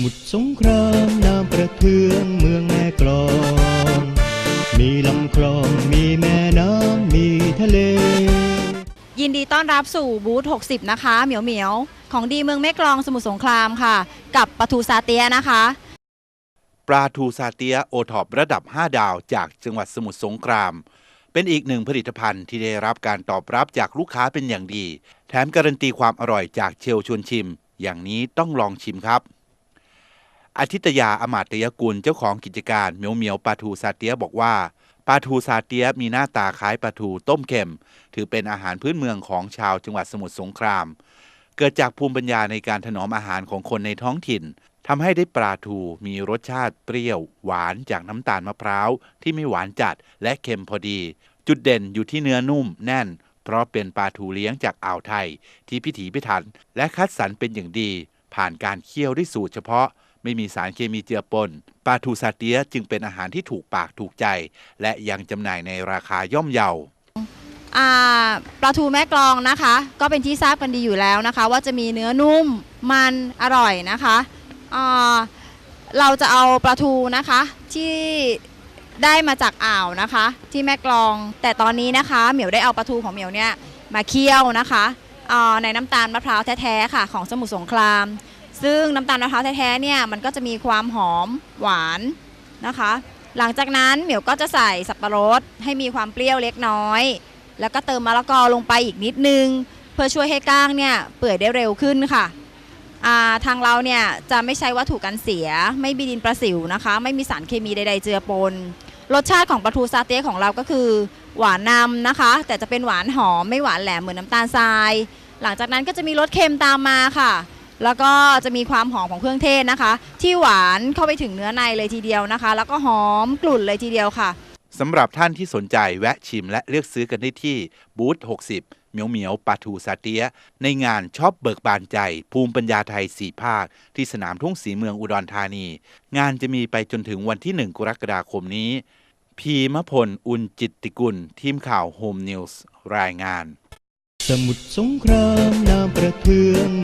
มุทรสงครามน้ำประเทืองเมืองแม่กลอง มีลำคลองมีแม่น้ำมีทะเล ยินดีต้อนรับสู่บูธ 60 นะคะ เหมียวเหมียวๆของดีเมืองแม่กลองสมุทรสงครามค่ะ กับปลาทูซาเตียนะคะ ปลาทูซาเตียโอท็อประดับ 5 ดาวจากจังหวัดสมุทรสงคราม เป็นอีกหนึ่งผลิตภัณฑ์ที่ได้รับการตอบรับจากลูกค้าเป็นอย่างดี แถมการันตีความอร่อยจากเชลชวนชิม อย่างนี้ต้องลองชิมครับ อาทิตยาอมาตยกุลเจ้าของกิจการเหมียวเหมียวปลาทูซาเตียบอกว่าปลาทูซาเตียมีหน้าตาคล้ายปลาทูต้มเค็ม ถือเป็นอาหารพื้นเมืองของชาวจังหวัดสมุทรสงคราม เกิดจากภูมิปัญญาในการถนอมอาหารของคนในท้องถิ่นทำให้ได้ปลาทูมีรสชาติเปรี้ยว หวานจากน้ำตาลมะพร้าวที่ไม่หวานจัดและเค็มพอดี จุดเด่นอยู่ที่เนื้อนุ่มแน่น เพราะเป็นปลาทูเลี้ยงจากอ่าวไทย ที่พิถีพิถัน และคัดสรรเป็นอย่างดี ผ่านการเคี่ยวด้วยสูตรเฉพาะ ไม่มีสารเคมีเจือปนปลาทูซาเตียจึงเป็นอาหารที่ถูกปากถูกใจ และยังจำหน่ายในราคาย่อมเยาปลาทูแม่กลองนะคะ ก็เป็นที่ทราบกันดีอยู่แล้วนะคะ ว่าจะมีเนื้อนุ่มมันอร่อยนะคะเราจะเอาปลาทูนะคะที่ได้มาจากอ่าวนะคะ ที่แม่กลอง แต่ตอนนี้นะคะเหมียวได้เอาปลาทูของเหมียวเนี่ยมาเคี่ยวนะคะในน้ำตาลมะพร้าวแท้ๆค่ะ ของสมุทรสงคราม ซึ่งน้ำตาลมะพร้าวแท้ๆเนี่ยมันก็จะมีความหอมหวานนะคะ หลังจากนั้นเหมียวก็จะใส่สับปะรดให้มีความเปรี้ยวเล็กน้อย แล้วก็เติมมะละกอลงไปอีกนิดนึง เพื่อช่วยให้ก้างเนี่ยเปื่อยได้เร็วขึ้นค่ะาทางเราเนี่ยจะไม่ใช้วัตถุกันเสีย ไม่มีดินประสิวนะคะ ไม่มีสารเคมีใดๆเจือปน รสชาติของปลาทูซาเต้ของเราก็คือ หวานนำนะคะ แต่จะเป็นหวานหอมไม่หวานแหลมเหมือนน้ำตาลทราย หลังจากนั้นก็จะมีรสเค็มตามมาค่ะ แล้วก็จะมีความหอมของเครื่องเทศนะคะ ที่หวานเข้าไปถึงเนื้อในเลยทีเดียวนะคะ แล้วก็หอมกลุ่นเลยทีเดียวค่ะสำหรับท่านที่สนใจแวะชิมและเลือกซื้อกันได้ที่บูธ60 เหมียวเหมียวปาทูซาเตีย ในงานช็อปเบิกบานใจ ภูมิปัญญาไทย4ภาค ที่สนามทุ่งสีเมืองอุดรธานี งานจะมีไปจนถึงวันที่ 1 กรกฎาคมนี้ พีมพล อุนจิตติกุล ทีมข่าวโฮมนิวส์รายงาน สมุทรสงครามน้ำประเทือง